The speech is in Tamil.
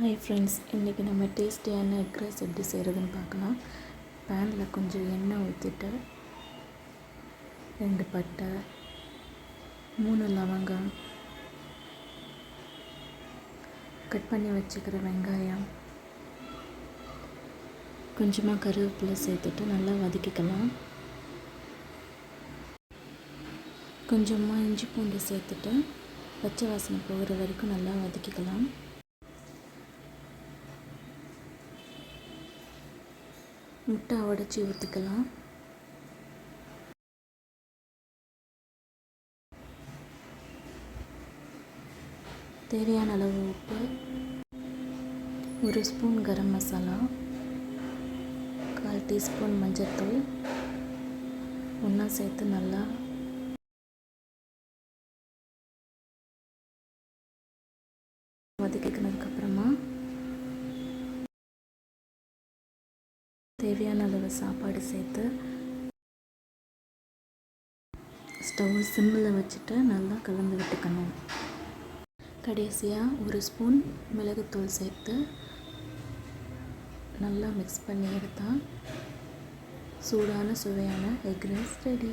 ஹாய் ஃப்ரெண்ட்ஸ் இன்றைக்கி நம்ம டேஸ்டியான எக் ரைஸ் எப்படி செய்கிறதுன்னு பார்க்கலாம். பேனில் கொஞ்சம் எண்ணெய் ஊற்றிட்டு ரெண்டு பட்டை மூணு லவங்கம் கட் பண்ணி வச்சுக்கிற வெங்காயம் கொஞ்சமாக கருவேப்பிலை சேர்த்துட்டு நல்லா வதக்கிக்கலாம். கொஞ்சமாக இஞ்சி பூண்டு சேர்த்துட்டு பச்சை வாசனை போகிற வரைக்கும் நல்லா வதக்கிக்கலாம். முட்டை உடச்சி ஊற்றிக்கலாம் தேவையான அளவு உப்பு ஒரு ஸ்பூன் கரம் மசாலா கால் டீஸ்பூன் மஞ்சள்தூள் ஒன்றா சேர்த்து நல்லா வதக்கிக்கினதுக்கப்புறமா தேவையான அளவு சாப்பாடு சேர்த்து ஸ்டவ் சிம்மில் வச்சுட்டு நல்லா கலந்து விட்டுக்கணும். கடைசியாக ஒரு ஸ்பூன் மிளகுத்தூள் சேர்த்து நல்லா மிக்ஸ் பண்ணி எடுத்தால் சூடான சுவையான எக் ரைஸ் ரெடி